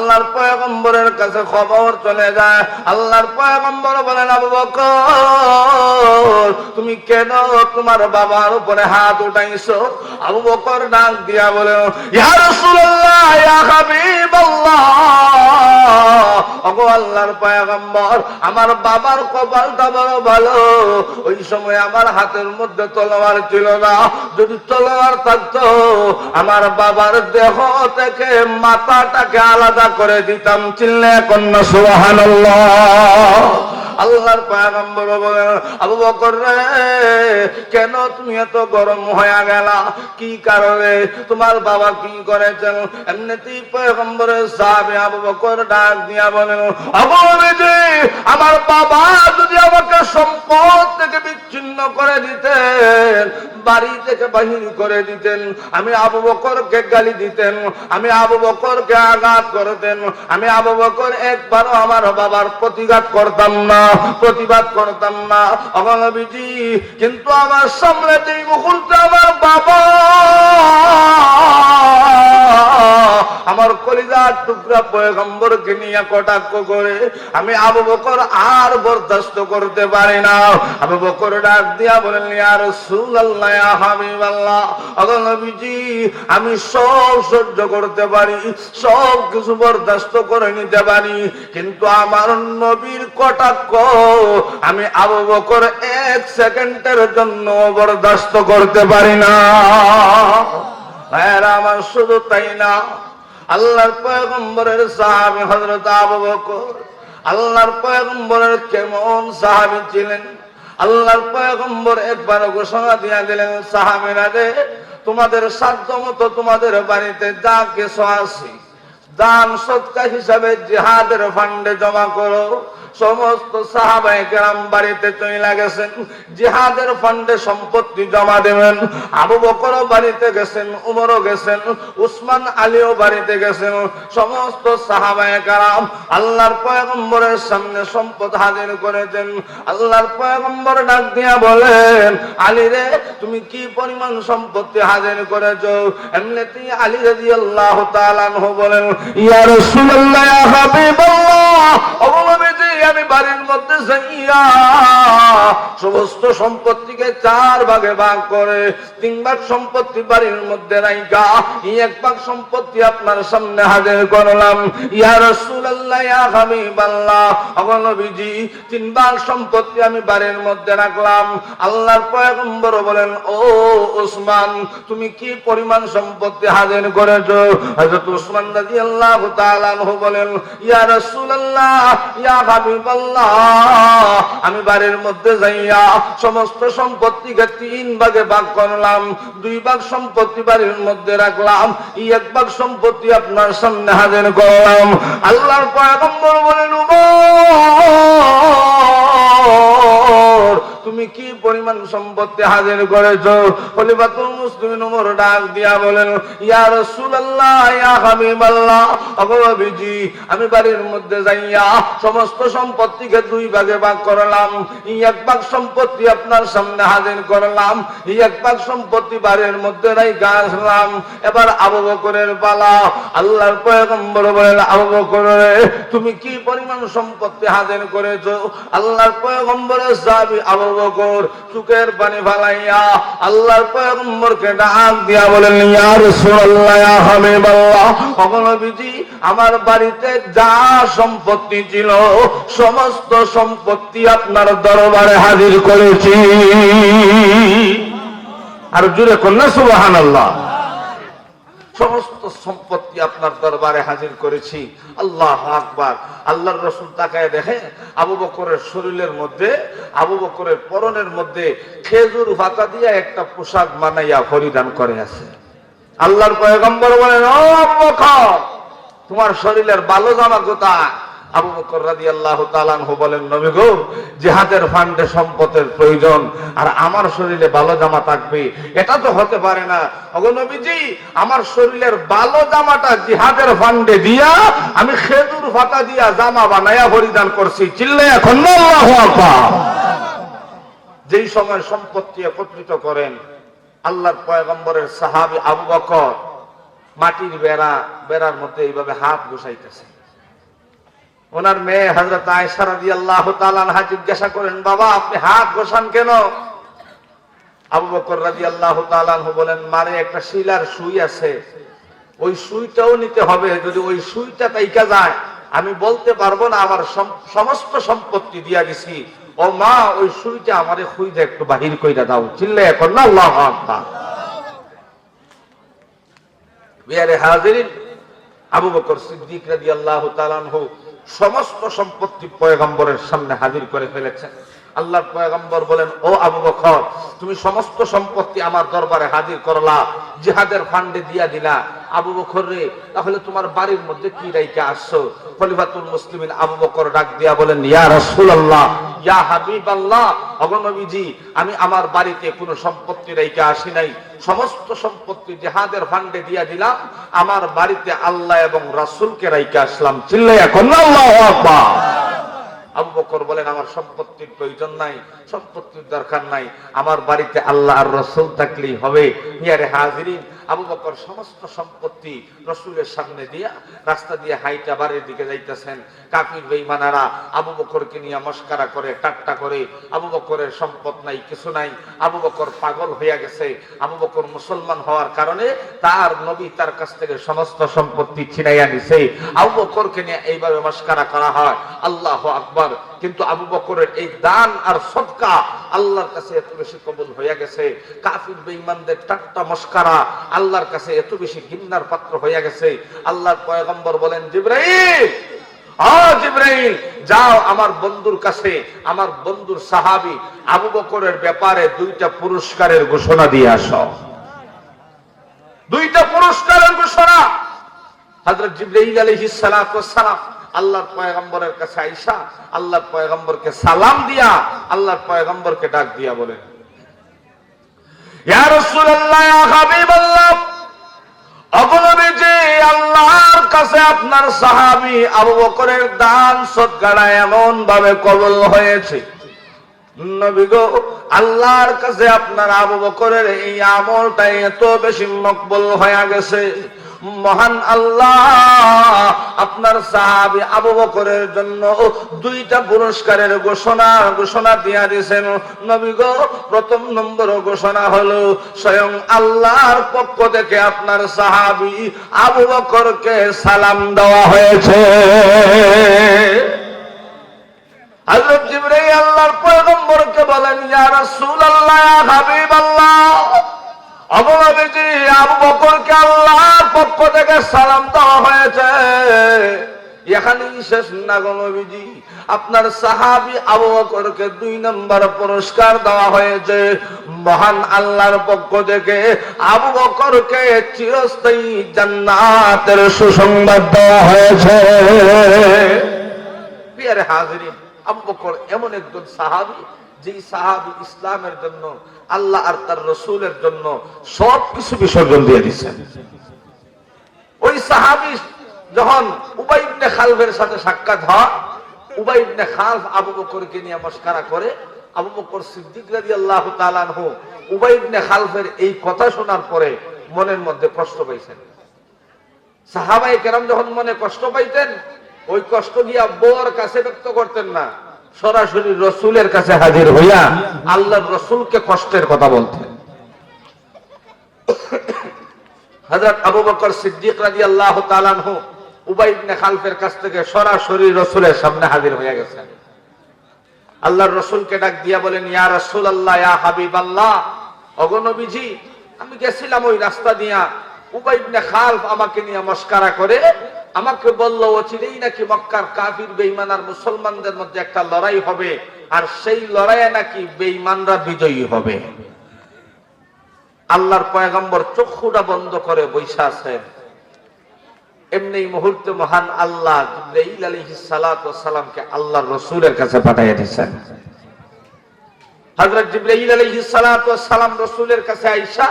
আল্লাহর পয়গম্বরের কাছে খবর চলে যায়। আল্লাহর পয়গম্বর বলেন, আবু বকর, তুমি কেন তোমার বাবার উপরে হাত উঠাইছো? আবু বকর ডাক দিয়া বলে ইয়া রাসূলুল্লাহ, ইয়া হাবিবাল্লাহ ওগো আল্লাহর পয়গম্বর, আমার বাবার কপালটা বড় ভালো। ওই সময় আমার হাতের মধ্যে তলোয়ার ছিল না। যদি তলোয়ার থাকতো, আমার বাবার দেহ থেকে মাথাটাকে আলাদা করে দিতাম। চিল্লে কন্যা সুহান আল্লাহর পয়গম্বর আবু বকর রে, কেন তুমি এত গরম হয়ে গেলা? কি কারণে? তোমার বাবা কি করেছেন? এমনিতেই পয়গম্বরের সাহাবে আবু বকর ডাক দিয়া বলেন, আবু আমার বাবা যদি আমাকে সম্পদ থেকে বিচ্ছিন্ন করে দিতেন, বাড়ি থেকে বাহির করে দিতেন, আমি আবু বকরকে গালি দিতেন, আমি আবু বকরকে আঘাত করতেন, আমি আবু বকর একবারও আমার বাবার প্রতিঘাত করতাম না। প্রতিবাদ করতাম না। অগণবিজি কিন্তু আমার সামনে যেই মুহূর্তে আমার বাবা টুকরা নিয়ে কটাক্ষ করে, আমি আবু বকর আর বরদাস্ত করতে পারি না। আবু বকর ডাক দিয়া বলেন নবীজি, আমি সব সহ্য করতে পারি, সব কিছু বরদাস্ত করে নিতে পারি, কিন্তু আমার নবীর কটাক্ষ, আমি আবু বকর এক সেকেন্ডের জন্য বরদাস্ত করতে পারি না। আমার শুধু তাই না আল্লাহর পয়গম্বরের সাহাবি হজরত আবু বকর, আল্লাহর পয়গম্বরের কেমন সাহাবি ছিলেন? আল্লাহর পয়গম্বর একবার ঘোষণা দিয়া দিলেন, সাহাবিরা রে, তোমাদের সাধ্য মতো তোমাদের বাড়িতে যা কিছু আছে, দান সৎকা হিসাবে জিহাদের ফান্ডে জমা করো। সমস্ত সাহাবাই গ্রাম বাড়িতে চলে গেছেন, জিহাদের ফান্ডে সম্পত্তি জমা দেবেন, আবু বকর বাড়িতে গেছেন, উমরও গেছেন, উসমান আলীও বাড়িতে গেছেন, সমস্ত সাহাবাই গ্রাম আল্লাহর পয়গম্বরের সামনে সম্পদ হাজির করেছেন। আল্লাহর পয়গম্বর ডাক দিয়া বলেন, আলী রে, তুমি কি পরিমাণ সম্পত্তি হাজির করেছ? এমনিতেই আলী রাদিয়াল্লাহু তাআলা আনহু বলেন, ইয়া রাসূলুল্লাহ, ইয়া হাবিবাল্লাহ। অবলম্বিতে আমি বাড়ির মধ্যে সমস্ত সম্পত্তিকে চার ভাগে ভাগ করে, তিন ভাগ সম্পত্তি বাড়ির মধ্যে রাইকা এক ভাগ সম্পত্তি আপনার সামনে হাজির করলাম। তিন ভাগ সম্পত্তি আমি বাড়ির মধ্যে রাখলাম। আল্লাহর পয়গম্বর বলেন, ও তুমি কি পরিমাণ সম্পত্তি হাজির করেছ? হযরত ওসমান রাদিয়াল্লাহু বলেন, ইয়া রাসূলুল্লাহ, ইয়া আমি বাড়ির মধ্যে যাইয়া সমস্ত সম্পত্তিকে তিন ভাগে ভাগ করলাম। দুই ভাগ সম্পত্তি বাড়ির মধ্যে রাখলাম। এক ভাগ সম্পত্তি আপনার সামনে হাজির করলাম। আল্লাহর পয়গম্বর বলেন পরিমাণ সম্পত্তি হাজির করেছ। মুসলিমিন ডাক দিয়া বলেন, ইয়া রাসূলুল্লাহ, ইয়া হাবিবাল্লাহ আমি বাড়ির মধ্যে যাইয়া সমস্ত সম্পত্তিকে দুই ভাগে ভাগ করলাম। এক ভাগ সম্পত্তি আপনার সামনে হাজির করলাম এক ভাগ সম্পত্তি বাড়ির মধ্যে রাইখা আসলাম। এবার আবু বকরের পালা। আল্লাহর পয়গম্বর বলেন, আবু বকর তুমি কি পরিমাণ সম্পত্তি হাজির করেছ? আল্লাহর পয়গম্বরের সাহাবী আবু বকর চুকের পানি ফালাইয়া আল্লাহর পয়গম্বরকে ডাক দিয়া বলেন, ইয়া রাসূলুল্লাহ, ইয়া হাবিবাল্লাহ অগণবিজি আমার বাড়িতে যা সম্পত্তি ছিল, সমস্ত সম্পত্তি আপনার দরবারে হাজির করেছি। আর জুড়ে কন্যা, সুবহানাল্লাহ। সমস্ত সম্পত্তি আপনার দরবারে হাজির করেছি। আল্লাহ আকবার। আল্লাহর রসুল তাকায় দেখে আবু বকরের শরীরের মধ্যে, আবু বকরের পরনের মধ্যে খেজুর ভাতা দিয়ে একটা পোশাক মানাইয়া পরিধান করে আছে। আল্লাহর পয়গম্বর বলেন তোমার শরীরের বালো জামা কোথায়? আবু বকর তাআলা আনহু বলেন, নবী ফান্ডে সম্পদের প্রয়োজন আর আমার শরীরে জামা থাকবে। এটা তো হতে পারে না। আমার শরীরের জামাটা জিহাদের ফান্ডে দিয়া আমি খেজুর ফাতা দিয়া জামা পরিধান করছি। চিল্লে এখন যেই সময় সম্পত্তি একত্রিত করেন, আল্লাহর পয়গম্বরের সাহাবী আবু বকর মাটির বেড়া, বেড়ার মধ্যে এইভাবে হাত বসাইতেছে। ওনার মেয়ে হজরত আয়সা রাজি আল্লাহ তালানহা জিজ্ঞাসা করেন, বাবা, আপনি হাত বসান কেন? আবু বকর রাজি আল্লাহ বলেন, মারে, একটা শিলার সুই আছে। ওই সুইটাও নিতে হবে। যদি ওই সুইটা তাইকা যায়, আমি বলতে পারব না, আমার সমস্ত সম্পত্তি দিয়া দিছি। ও মা, ওই সুইটা আমারে খুঁজে একটু বাহির কইরা দাও। চিল্লে এখন না, আল্লাহ হাজিরিন, আবু বকর সিদ্দিক রাজি আল্লাহ তালানহু সমস্ত সম্পত্তি পয়গম্বরের সামনে হাজির করে ফেলেছেন আল্লাহর পয়গম্বর বলেন, ও আবু বকর, তুমি সমস্ত সম্পত্তি আমার দরবারে হাজির করলা, জিহাদের ফান্ডে দিয়া দিলা। আবু বকর রে, তাহলে তোমার বাড়ির মধ্যে কি রাইকে আসছো? খলিফাতুল মুসলিমিন আবু বকর ডাক দিয়া বলেন, ইয়া রাসূলুল্লাহ, ইয়া হাবিবাল্লাহ অগনবীজি আমি আমার বাড়িতে কোনো সম্পত্তি রাইকে আসি নাই। সমস্ত সম্পত্তি জেহাদের ফান্ডে দিয়া দিলাম। আমার বাড়িতে আল্লাহ এবং রাসূলকে রাইকে আসলাম। চিল্লাইয়া কোন, আল্লাহু আকবার। আবু বকর বলেন, আমার সম্পত্তির প্রয়োজন নাই, সম্পত্তির দরকার নাই। আমার বাড়িতে আল্লাহ আর রসুল থাকলেই হবে। ইয়ারে হাজিরিন, আবু বকর সমস্ত সম্পত্তি রসুলের সামনে দিয়া, রাস্তা দিয়ে হাইটা বাড়ির দিকে যাইতেছেন। কাফির বেইমানারা আবু বকরকে নিয়ে মস্কারা করে, টাট্টা করে, আবু বকরের সম্পদ নাই, কিছু নাই। আবু বকর পাগল হইয়া গেছে। আবু বকর মুসলমান হওয়ার কারণে তার নবী তার কাছ থেকে সমস্ত সম্পত্তি ছিনাইয়া নিছে। আবু বকরকে নিয়ে এইভাবে মস্কারা করা হয়। আল্লাহ আকবার। কিন্তু আবু বকরের এই দান আর সদকা আল্লাহর কাছে এত বেশি কবুল হইয়া গেছে। কাফির, বেঈমানদের টাট্টা মস্কারা আল্লাহর কাছে এত বেশি ঘিন্নার পাত্র হইয়া গেছে। আল্লাহর পয়গম্বর বলেন, জিব্রাইল যাও আমার বন্ধুর কাছে। আমার বন্ধুর সাহাবী আবু বকরের ব্যাপারে দুইটা পুরস্কারের ঘোষণা দিয়ে আসো। দুইটা পুরস্কারের ঘোষণা। হযরত জিবরাইল আলাইহিস সালাতু সালাম আল্লাহর পয়গম্বরের কাছে আইসা, আল্লাহর পয়গম্বরকে সালাম দিয়া, আল্লাহর পয়গম্বরকে ডাক দিয়া বলেন আল্লাহর কাছে আপনার বকরের আবু বকরের এই আমলটা এত বেশি মকবুল হয়ে গেছে। মহান আল্লাহ, আপনার সাহাবি আবু বকরের জন্য দুইটা পুরস্কারের ঘোষণা ঘোষণা দিয়া দিয়েছেন। নবী গো, প্রথম নম্বর ঘোষণা হলো, স্বয়ং আল্লাহর পক্ষ থেকে আপনার সাহাবি আবু বকরকে সালাম দেওয়া হয়েছে। হযরত জিবরাইল আল্লাহর পয়গম্বরকে বলেন, ইয়া রাসূলুল্লাহ হাবিবাল্লাহ। আল্লাহর পক্ষ থেকে আপনার সাহাবী আবু বকরকে দুই নম্বর পুরস্কার দেওয়া হয়েছে। মহান আল্লাহর পক্ষ থেকে আবু বকরকে চিরস্থায়ী জান্নাতের সুসংবাদ দেওয়া হয়েছে। প্রিয়ারে হাজিরিন, আবু বকর এমন একজন সাহাবী যেই সাহাবী ইসলামের জন্য, আল্লাহ আর তার রসুলের জন্য সব কিছু বিসর্জন দিয়ে দিচ্ছেন। ওই সাহাবী যখন উবাইবনে খালফের সাথে সাক্ষাৎ হয় উবাইবনে খালফ আবু বকরকে নিয়ে মস্কারা করে, আবু বকর সিদ্দিক রাজি আল্লাহ তালানহু উবাইবনে খালফের এই কথা শোনার পরে মনের মধ্যে কষ্ট পাইছেন। সাহাবাই কেরাম যখন মনে কষ্ট পাইতেন, ওই কষ্ট গিয়া বউর কাছে ব্যক্ত করতেন না। সরাসরি রসুলের কাছে হাজির হইয়া আল্লাহর রসুলকে কষ্টের কথা বলতেন হযরত আবু বকর সিদ্দিক রাদিয়াল্লাহু তাআলা আনহু উবাই ইবনে খালফের কাছ থেকে সরাসরি রসুলের সামনে হাজির গেছেন। আল্লাহর রসুলকে ডাক দিয়া বলেন, ইয়া রাসূলুল্লাহ, ইয়া হাবিবাল্লাহ অগনবীজি আমি গেছিলাম ওই রাস্তা দিয়া। উবাই ইবনে খালফ আমাকে নিয়ে মস্কারা করে আমাকে বলল অচিরেই নাকি মক্কার কাফির, বেঈমান আর মুসলমানদের মধ্যে একটা লড়াই হবে, আর সেই লড়াইয়ে নাকি বেঈমানরা বিজয়ী হবে। আল্লাহর পয়গম্বর চক্ষুটা বন্ধ করে বৈশা আছেন। এমনি মুহূর্তে মহান আল্লাহ জিব্রাইল আলাইহিস সালামকে আল্লাহর রাসূলের কাছে পাঠিয়ে দিয়েছেন। হযরত জিব্রাইল আলাইহিস সালাম রাসূলের কাছে আয়েশা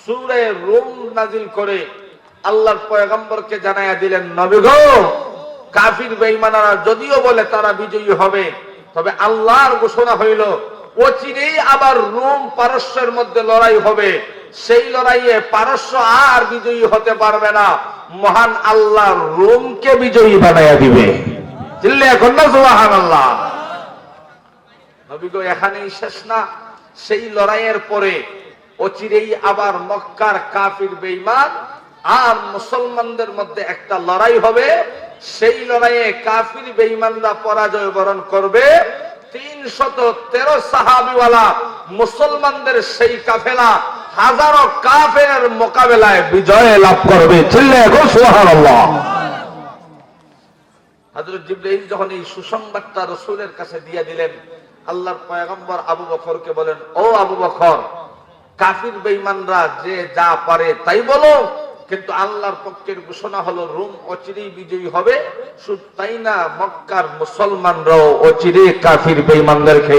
সূরা রুম নাজিল করে আল্লাহর পয়গম্বরকে জানাইয়া দিলেন, নবী গো, কাফির বেঈমানারা যদিও বলে তারা বিজয়ী হবে, তবে আল্লাহর ঘোষণা হইল, অচিরেই আবার রোম পারস্যের মধ্যে লড়াই হবে। সেই লড়াইয়ে পারস্য আর বিজয়ী হতে পারবে না। মহান আল্লাহ রোমকে বিজয়ী বানাইয়া দিবে। এখন না সুবাহান আল্লাহ নবী গো, এখানেই শেষ না। সেই লড়াইয়ের পরে অচিরেই আবার মক্কার কাফির বেঈমান আর মুসলমানদের মধ্যে একটা লড়াই হবে। সেই লড়াইয়ে কাফির বেঈমানরা পরাজয় বরণ করবে। তিনশত তেরো সাহাবিওয়ালা মুসলমানদের সেই কাফেলা হাজারো কাফের মোকাবেলায় বিজয় লাভ করবে। যখন এই সুসংবাদটা রসুলের কাছে দিয়ে দিলেন, আল্লাহর পয়গম্বর আবু বকরকে বলেন, ও আবু বকর, কাফির বেঈমানরা যে যা পারে তাই বলো। কিন্তু আল্লাহর পক্ষের ঘোষণা হলো, রুম অচিরেই বিজয়ী হবে। তাই না মক্কার মুসলমানরাও অচিরে কাফির বেঈমানদেরকে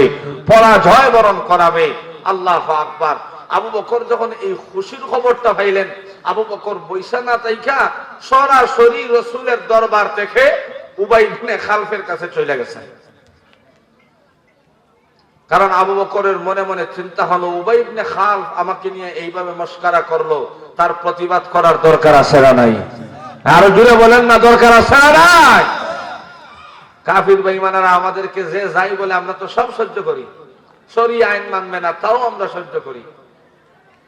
পরাজয় বরণ করাবে। আল্লাহ আকবার। আবু বকর যখন এই খুশির খবরটা পাইলেন, আবু বকর বৈশানা তাইখা সরাসরি রসুলের দরবার থেকে উবাই খালফের কাছে চলে গেছে কারণ আবু বকরের মনে মনে চিন্তা হলো, উবাই ইবনে খালফ আমাকে নিয়ে এইভাবে মস্কারা করল, তার প্রতিবাদ করার দরকার আছে না নাই? আরও জুড়ে বলেন না, দরকার আছে না নাই? কাফির বেঈমানেরা আমাদেরকে যে যাই বলে আমরা তো সব সহ্য করি। সরি আইন মানবে না, তাও আমরা সহ্য করি।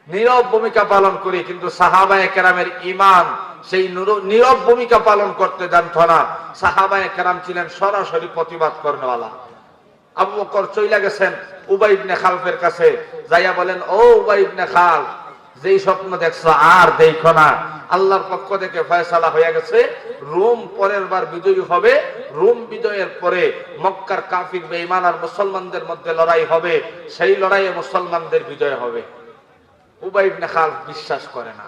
নীরব ভূমিকা পালন করি, কিন্তু সাহাবায়ে কেরামের ইমান সেই নুর- নীরব ভূমিকা পালন করতে জানত না। সাহাবায়ে কেরাম ছিলেন সরাসরি প্রতিবাদ করেনওয়ালা আবু বকর চইলা গেছেন উবাই ইবনে খালফের কাছে, যাইয়া বলেন, ও উবাই ইবনে খাল, যেই স্বপ্ন দেখছ আর দেখো না। আল্লাহর পক্ষ থেকে ফয়সালা হয়ে গেছে, রোম পরের বার বিজয়ী হবে, রোম বিজয়ের পরে মক্কার কাফির, বেঈমান আর মুসলমানদের মধ্যে লড়াই হবে, সেই লড়াইয়ে মুসলমানদের বিজয় হবে। উবাই ইবনে খালফ বিশ্বাস করে না।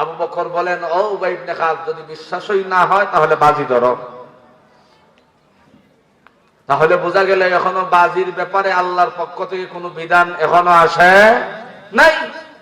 আবু বকর বলেন, ও উবাই ইবনে খালফ যদি বিশ্বাসই না হয়, তাহলে বাজি ধরো। তাহলে বোঝা গেল এখনও বাজির ব্যাপারে আল্লাহর পক্ষ থেকে কোনো বিধান এখনও আসে নাই।